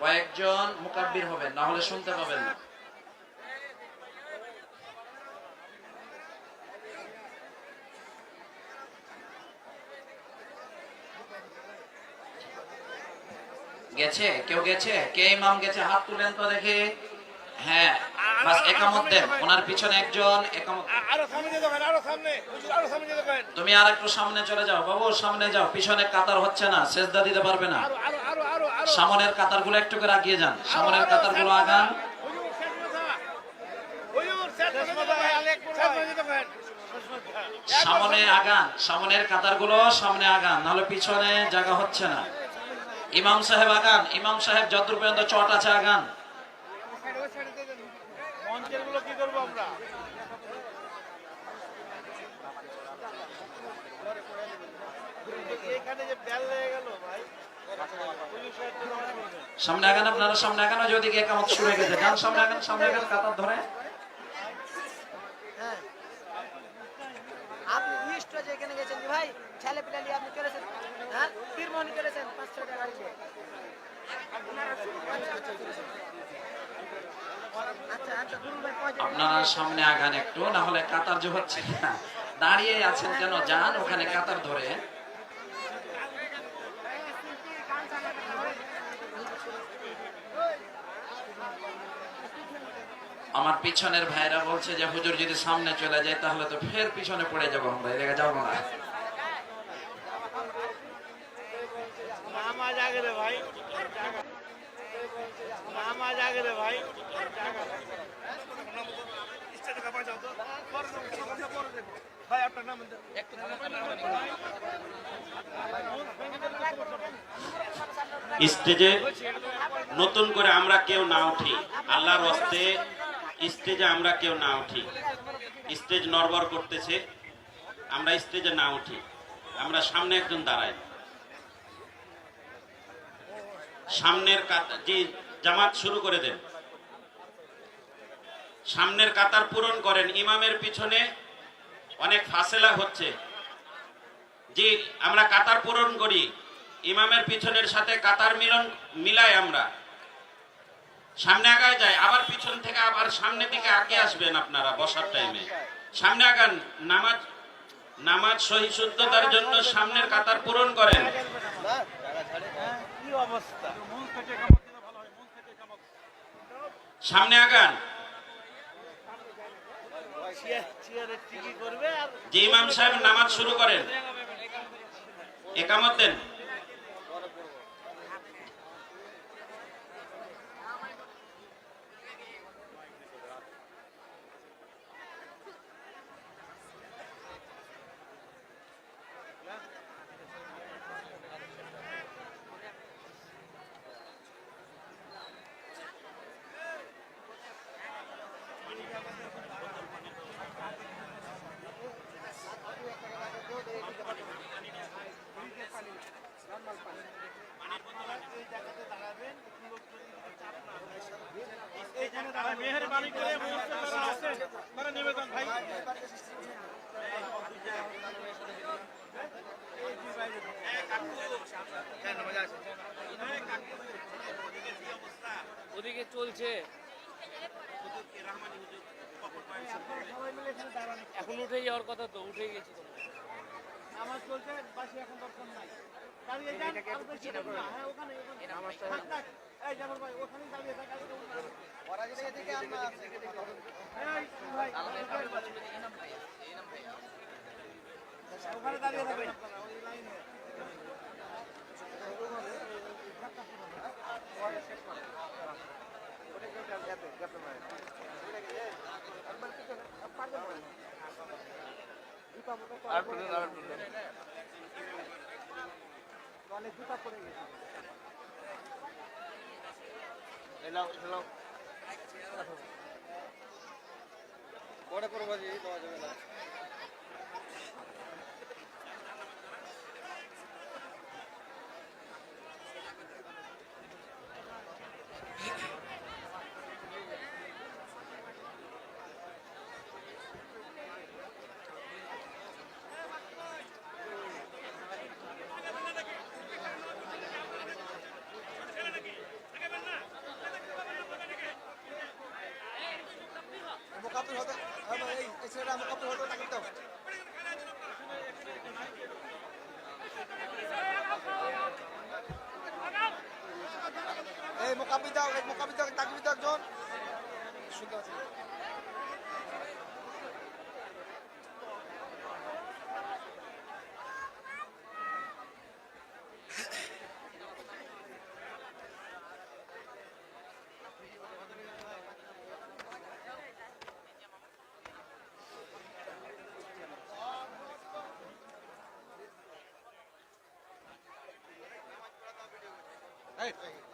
কয়েকজন মুকাব্বির হবেন না হলে শুনতে পাবেন না। গেছে? কেউ গেছে? কে ইমাম গেছে? হাত তুলেন তো দেখে। হ্যাঁ বাস একামত দেন। ওনার পিছনে একজন একামত আরও সামনে আরও সামনে। হুজুর, আরও সামনে তুমি আর একটু সামনে চলে যাও। বাবু সামনে যাও। পিছনে কাতার হচ্ছে না সেজদা দিতে পারবে না। আরও সামনের কাতারগুলো একটু করে আগিয়ে যান। সামনের কাতারগুলো আগান। সামনে আগান, সামনের কাতারগুলো সামনে আগান, নাহলে পিছনে জায়গা হচ্ছে না। ইমাম সাহেব আগান, ইমাম সাহেব যতদূর পর্যন্ত চট আছে আগান। এখানে যে বেল লেগে গেল ভাই। সামনে আগান আপনারা সামনে আগান ওদিকে একামত শুরু হয়ে গেছে। যান সামনে আগান সামনে আগান কাতার ধরে। হ্যাঁ। আপনি ইস্ট যেখানে গেছেন ভাই ছেলে পিলা নিয়ে আপনি চলেছেন? হ্যাঁ তীরমোহনী চলেছেন পাঁচশো টাকা গাড়ি। আচ্ছা আচ্ছা আপনারা সামনে আগান একটু না হলে কাতার যে হচ্ছে দাঁড়িয়ে আছেন কেন? যান ওখানে কাতার ধরে। আমার পিছনের ভাইরা বলছে যে হুজুর যদি সামনে চলে যায় তাহলে তো ফের পিছনে পড়ে যাব আমরা। এদিকে যাব না স্টেজে নতুন করে আমরা কেউ না উঠি। আল্লাহর হস্তে স্টেজে আমরা কেউ না উঠি। স্টেজ নরবর করতেছে, আমরা স্টেজে না উঠি। আমরা সামনে একজন দাঁড়াই। সামনের যে জামাত শুরু করে দেন। সামনের কাতার পূরণ করেন। ইমামের পিছনে অনেক ফাসেলা হচ্ছে। যে আমরা কাতার পূরণ করি। ইমামের পিছনের সাথে কাতার মিলন মিলাই আমরা। সামনে আগায় যায়, আবার পিছন থেকে আবার সামনের দিকে আগে আসবেন আপনারা বসার টাইমে সামনে আগান, নামাজ নামাজ সহি শুদ্ধতার জন্য সামনের কাতার পূরণ করেন। সামনে আগান। যে ইমাম সাহেব নামাজ শুরু করেন, একামত দেন। মেহেরবানি করে মঞ্চে যারা আছে তারা নিবেদন ভাই। ওদিকে চলছে। এখন উঠে যাওয়ার কথা তো উঠে গেছি আমার চলছে বাসি এখন দর্শন নাই। আর বেশি না হ্যাঁ ওখানে ওখানে। ওখানে দাঁড়িয়ে থাকবেন আপনারা ওই লাইনে অনেক জুতা পড়ে গেছে। Hello, hello. বড় করব দেওয়া যাবে না আপনারা, হতো এই এই ছেলেটা মুকাবিল হতো তাকে দাও। এই শুনতে Hey.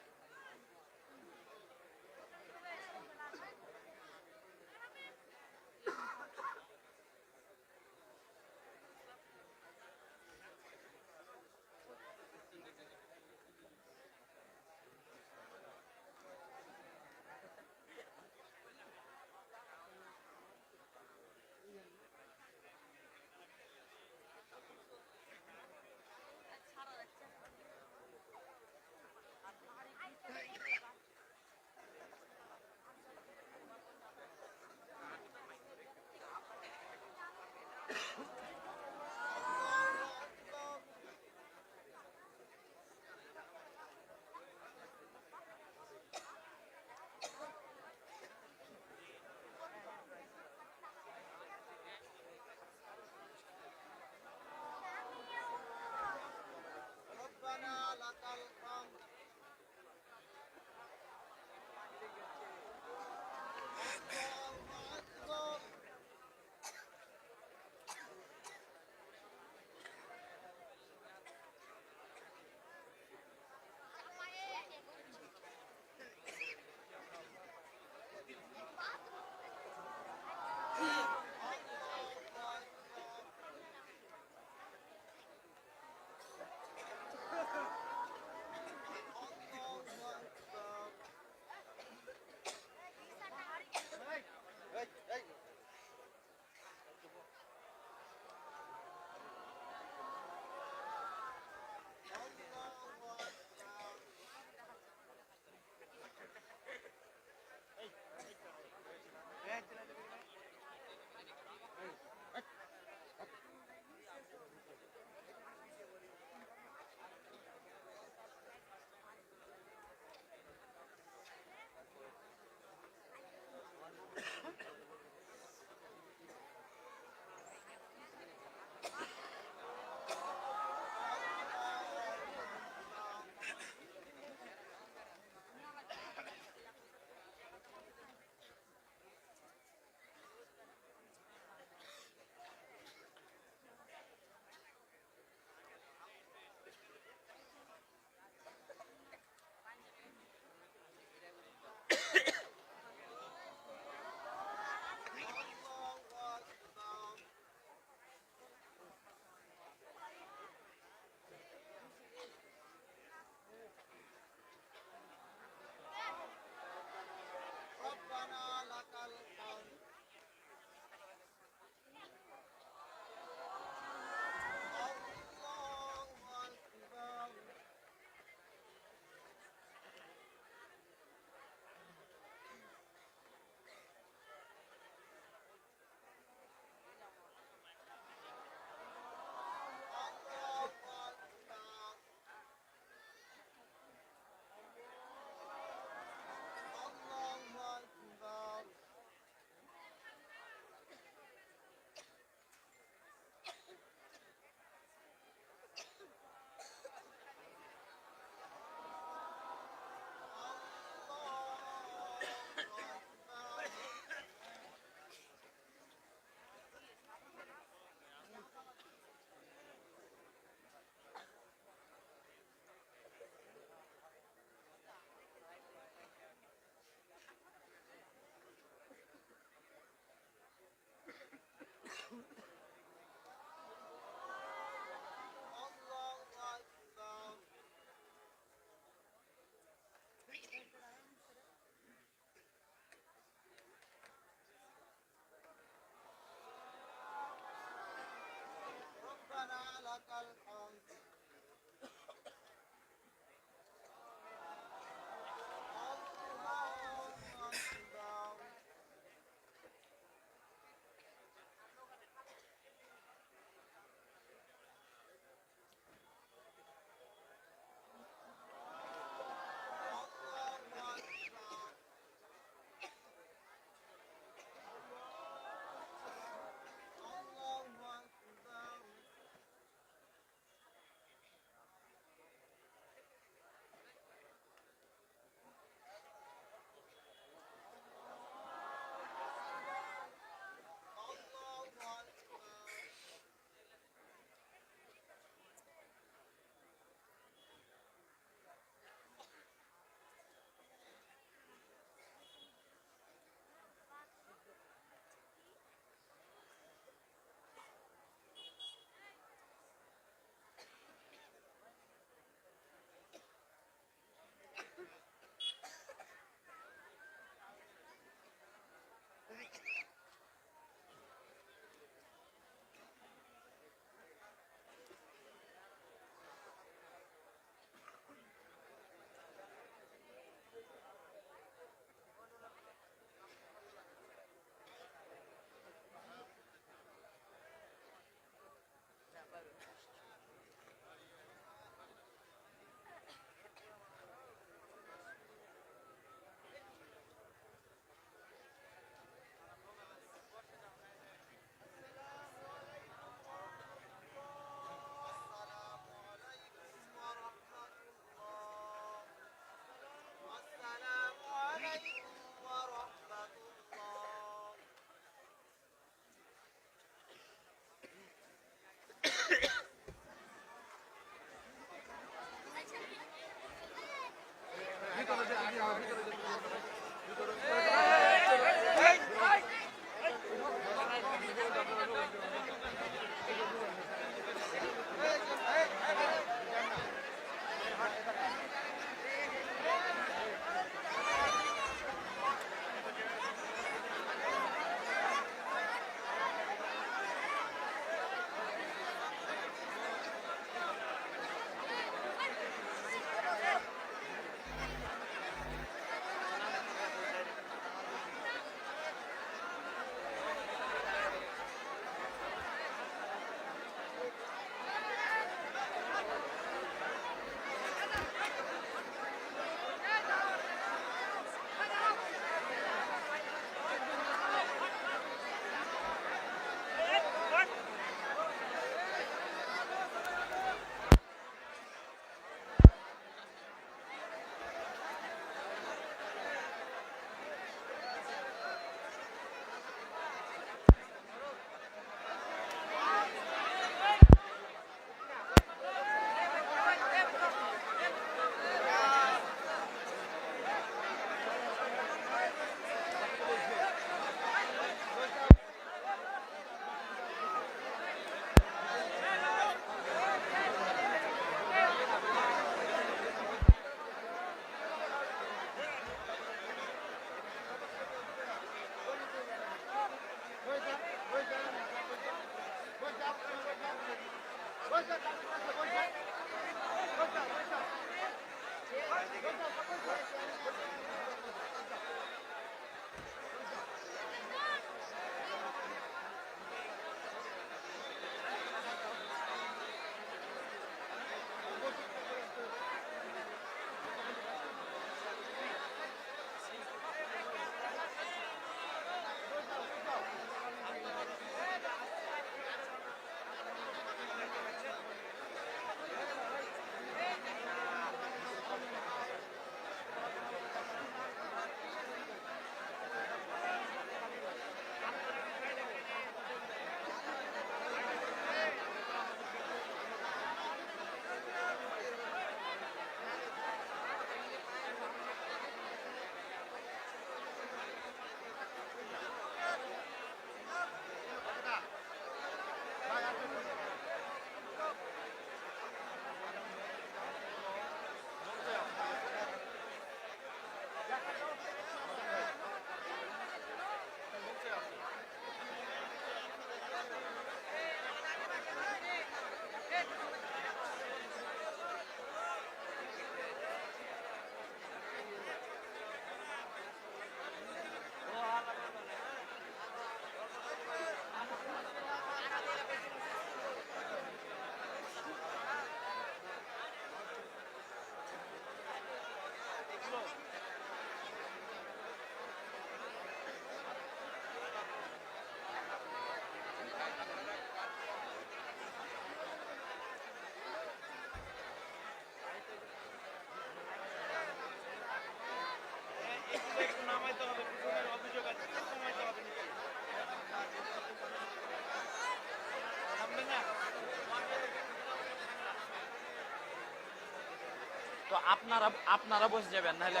আপনারা আপনারা বসে যাবেন নাহলে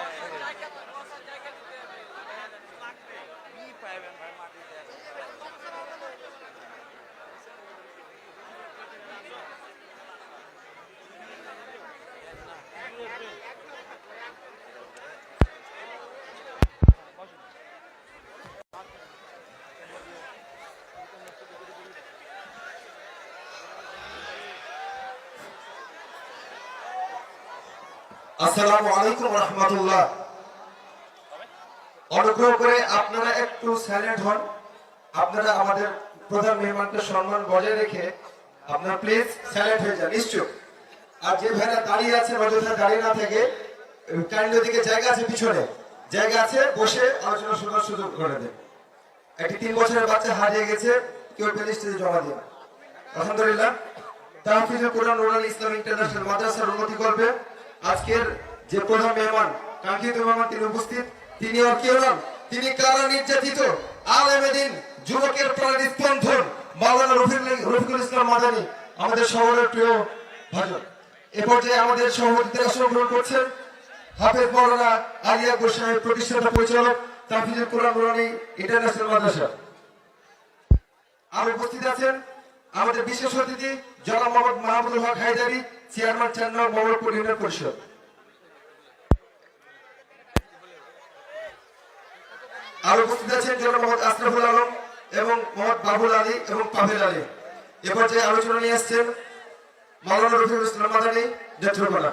আসসালামু আলাইকুম রহমতুল্লাহ। অনুগ্রহ করে আপনারা একটু সাইলেন্ট হন। আপনারা আমাদের প্রধান মেহমানকে সম্মান বজায় রেখে আপনারা প্লিজ সাইলেন্ট হয়ে যান নিশ্চয় আর যে ভাইরা দাঁড়িয়ে আছে অযথা দাঁড়িয়ে না থেকে কাইন্ড দিকে জায়গা আছে পিছনে। জায়গা আছে, বসে আলোচনা শোনার সুযোগ করে দেন। একটি তিন বছরের বাচ্চা হারিয়ে গেছে, কেউ পেলে স্টেজে জমা দিয়ে আলহামদুলিল্লাহ। তাহফিজুল কোরআন নুরাল ইসলাম ইন্টারন্যাশনাল মাদ্রাসার উন্নতি করবে আজকের যে প্রধান মেহমান কাঙ্ক্ষিত মেহমান তিনি উপস্থিত, তিনি আর কেউ নন তিনি কারা নির্যাতিত? আলেমেদিন যুবকের প্রাণী স্পন্দন। মাওলানা রফিকুল রফিকুল ইসলাম মাদানী, আমাদের শহরের প্রিয় ভাজন। এ পর্যায়ে আমাদের সভাপতিতে আসন গ্রহণ করছেন। হাফেজ মৌলানা আলিয়া গোসাহেব প্রতিষ্ঠাতা পরিচালক তাফিজুল কোরআন নুরানি ইন্টারন্যাশনাল মাদ্রাসা। আর উপস্থিত আছেন আমাদের বিশেষ অতিথি জনাব Mohammad Mahmudul Haque Haidari chairman chairman Mohammadpur Union Parishad. আর উপস্থিত আছেন জনাব মোহাম্মদ আশরাফুল আলম এবং মোহাম্মদ বাবুল আলী এবং পাভেল আলী। এ পর্যায়ে আলোচনা নিয়ে আসছেন মাওলানা রফিকুল ইসলাম মাদানী নেত্রকোনা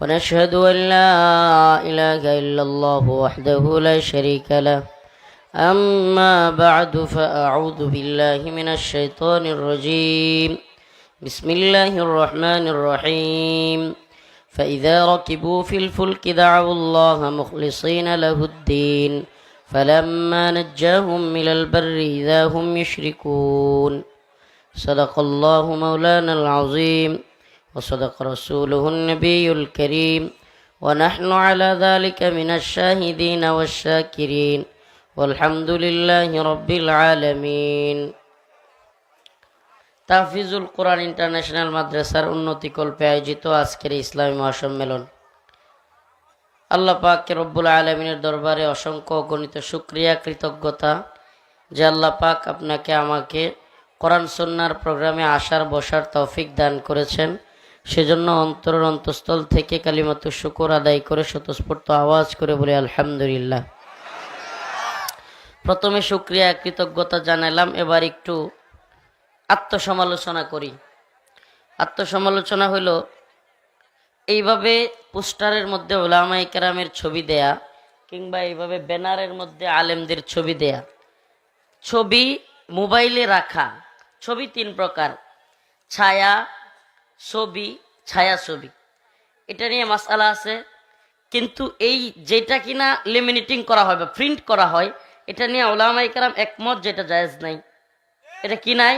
ونشهد أن لا إله إلا الله وحده لا شريك له. أما بعد فأعوذ بالله من الشيطان الرجيم. بسم الله الرحمن الرحيم. فإذا ركبوا في الفلك دعوا الله مخلصين له الدين. فلما نجاهم إلى البر إذا هم يشركون. صدق الله مولانا العظيم. وصدق رسوله النبي الكريم ونحن على ذلك من الشاهدين والشاكرين والحمد لله رب العالمين তাহফিজুল কোরআন ইন্টারন্যাশনাল মাদ্রাসার উন্নতি কল্পে আয়োজিত আজকের ইসলামী মহাসম্মেলন আল্লাহ পাক রব্বুল আলমিনের দরবারে অসংখ্য গণিত সুক্রিয়া কৃতজ্ঞতা যে আল্লাহ পাক আপনাকে আমাকে কোরআন সন্ন্যার প্রোগ্রামে আসার বসার তৌফিক দান করেছেন সেজন্য অন্তরের অন্তঃস্থল থেকে কালিমাত শুকুর আদায় করে স্বতঃস্ফূর্ত আওয়াজ করে বলে, আলহামদুলিল্লাহ। প্রথমে সুক্রিয়া, কৃতজ্ঞতা জানালাম, এবার একটু আত্মসমালোচনা করি। আত্মসমালোচনা হলো, এইভাবে পোস্টারের মধ্যে ওলামাই কেরামের ছবি দেয়া, কিংবা এইভাবে ব্যানারের মধ্যে আলেমদের ছবি দেয়া। ছবি মোবাইলে রাখা, ছবি তিন প্রকার। ছায়া ছবি, ছায়া ছবি। এটা নিয়ে মাসালা আছে। কিন্তু এই যেটা কিনা লেমিনেটিং করা হয় বা প্রিন্ট করা হয়, এটা নিয়ে ওলামাই কারাম একমত যেটা জায়েজ নাই। এটা কি নাই?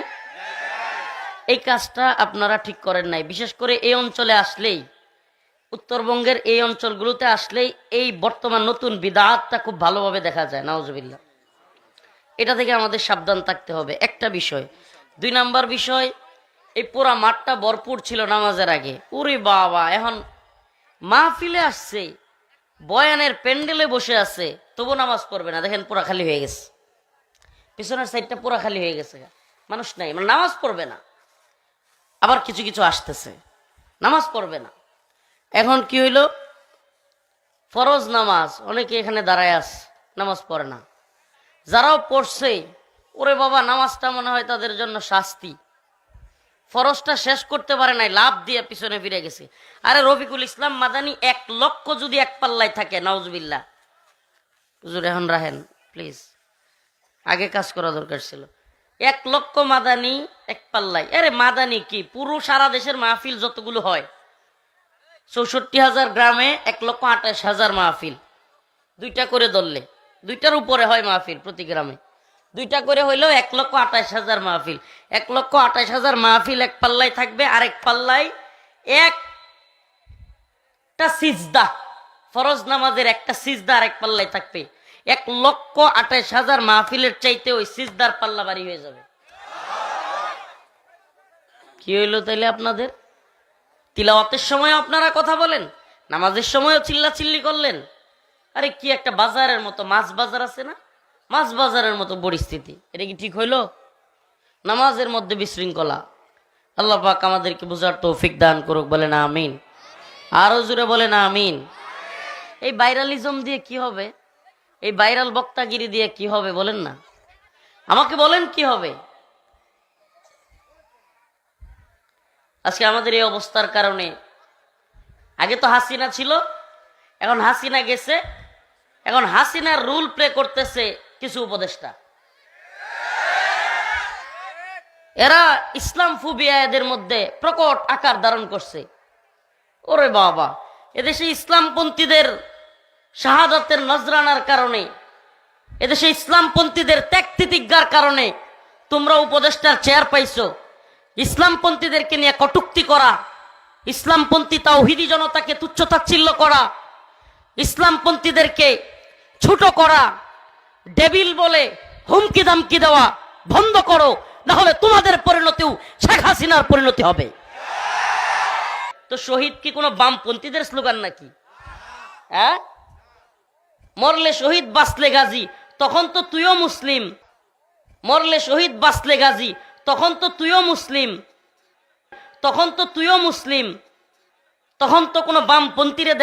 এই কাজটা আপনারা ঠিক করেন নাই। বিশেষ করে এই অঞ্চলে আসলেই, উত্তরবঙ্গের এই অঞ্চলগুলোতে আসলেই এই বর্তমান নতুন বিদাতটা খুব ভালোভাবে দেখা যায় নওয়াজবিল্লা এটা থেকে আমাদের সাবধান থাকতে হবে। একটা বিষয়, দুই নাম্বার বিষয় এই পুরা মাঠটা ভরপুর ছিল নামাজের আগে। উরে বাবা, এখন মাহফিলে আসছে, বয়ানের প্যান্ডেলে বসে আছে, তবু নামাজ পড়বে না। দেখেন পুরা খালি হয়ে গেছে। পিছনের সাইডটা পুরা খালি হয়ে গেছে মানুষ নাই মানে নামাজ পড়বে না। আবার কিছু কিছু আসতেছে, নামাজ পড়বে না। এখন কি হইল? ফরজ নামাজ, অনেকে এখানে দাঁড়ায় আস, নামাজ পড়ে না। যারাও পড়ছে, ওরে বাবা, নামাজটা মনে হয় তাদের জন্য শাস্তি। ফরজটা শেষ করতে পারে নাই, লাভ দিয়ে পিছনে ফিরে গেছে। আরে রফিকুল ইসলাম মাদানি, এক লক্ষ যদি এক পাল্লায় থাকে নওজবিল্লা হুজুর, এখন রাহেন প্লিজ আগে কাজ করা দরকার ছিল। এক লক্ষ মাদানি, এক পাল্লাই আরে মাদানি কি? পুরো সারা দেশের মাহফিল যতগুলো হয়, চৌষট্টি হাজার গ্রামে এক লক্ষ আঠাশ হাজার মাহফিল। দুইটা করে ধরলে দুইটার উপরে হয় মাহফিল প্রতি গ্রামে। দুইটা করে হইলেও এক লক্ষ আঠাশ হাজার মাহফিল। এক লক্ষ আঠাশ হাজার মাহফিল এক পাল্লায় থাকবে আর এক পাল্লায় একটা সিজদা। ফরজ নামাজের একটা সিজদা আর এক পাল্লায় থাকবে। এক লক্ষ আঠাশ হাজার মাহফিলের চাইতে ওই সিজদার পাল্লা বাড়ি হয়ে যাবে। কি হইল তাইলে আপনাদের? তিলাওয়াতের সময় আপনারা কথা বলেন, নামাজের সময়ও চিল্লা চিল্লি করলেন। আরে কি একটা বাজারের মতো, মাছ বাজার আছে না? মাছ বাজারের মতো পরিস্থিতি। এটা কি ঠিক হইল? নামাজের মধ্যে বিশৃঙ্খলা। আল্লাহ পাক আমাদেরকে বোঝার তৌফিক দান করুক বলে না আমিন। আরও জুড়ে না আমিন। এই ভাইরালিজম দিয়ে কি হবে? এই ভাইরাল বক্তাগিরি দিয়ে কি হবে বলেন না? আমাকে বলেন কি হবে? আজকে আমাদের এই অবস্থার কারণে আগে তো হাসিনা ছিল, এখন হাসিনা গেছে, এখন হাসিনার রুল প্লে করতেছে কিছু উপদেষ্টা। এরা ইসলাম ফুবিয়া এদের মধ্যে প্রকট আকার ধারণ করছে। ওরে বাবা, এদেশে ইসলামপন্থীদের শাহাদাতের নজরানার কারণে, এদেশে ইসলামপন্থীদের ত্যাগ তিতিজ্ঞার কারণে তোমরা উপদেষ্টার চেয়ার পাইছো। ইসলামপন্থীদেরকে নিয়ে কটুক্তি করা, ইসলামপন্থী তাওহিদি জনতাকে তুচ্ছ তাচ্ছিল্য করা, ইসলামপন্থীদেরকে ছোট করা ডেবিল বলে হুমকি দামকি দেওয়া বন্ধ করো না হলে তোমাদের পরিণতিও শেখ হাসিনার পরিণতি হবে। তো শহীদ কি কোনো বামপন্থীদের স্লোগান নাকি? হ্যাঁ? মরলে শহীদ, বাঁচলে গাজী, তখন তো তুইও মুসলিম। মরলে শহীদ, বাঁচলে গাজী, তখন তো তুইও মুসলিম। তখন তো তুইও মুসলিম। তখন তো কোনো বামপন্থীরে